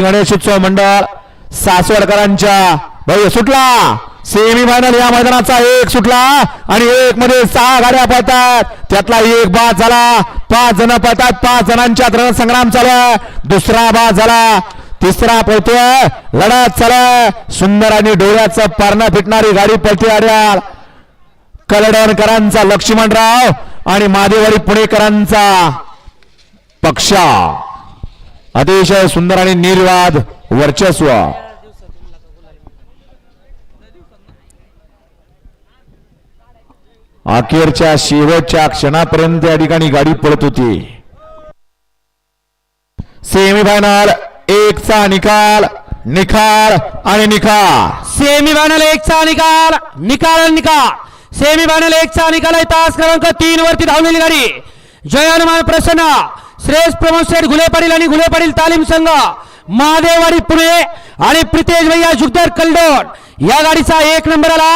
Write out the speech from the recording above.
गणेश उत्सव मंडळ सासवडकरांच्या भाई सुटला. सेमी फायनल या मैदानाचा एक सुटला आणि एक मध्ये सहा गाड्या पळतात. त्यातला एक बाद झाला. पाच जण पळतात. पाच जणांच्या रणसंग्राम चालू दुसरा बाद झाला. तिसरा पळतोय. लढत चालू सुंदर आणि डोळ्याचं पारणं फिटणारी गाडी पळते आड्याल कलडणकरांचा लक्ष्मणराव आणि मादेवाडी पुणेकरांचा पक्षा. अतिशय सुंदर आणि निर्वाद वर्चस्व. अखेरच्या शेवटच्या क्षणापर्यंत या ठिकाणी गाडी पडत होती. सेमीफायनल एकचा निकाल निखार आणि निखाल सेमी फायनल एकचा निकाल निकाल आणि निकाल सेमी फायनल एकचा निकाल आहे तास क्रमांक तीन वरती धावलेली गाडी. जय हनुमान प्रसन्न. श्रेयस प्रमोद शेठ घुले पाटील आणि घुले पाटील तालीम संघ महादेववाडी पुणे आणि प्रितेश भैया जुगदर कलडोन या गाडीचा एक नंबर आला.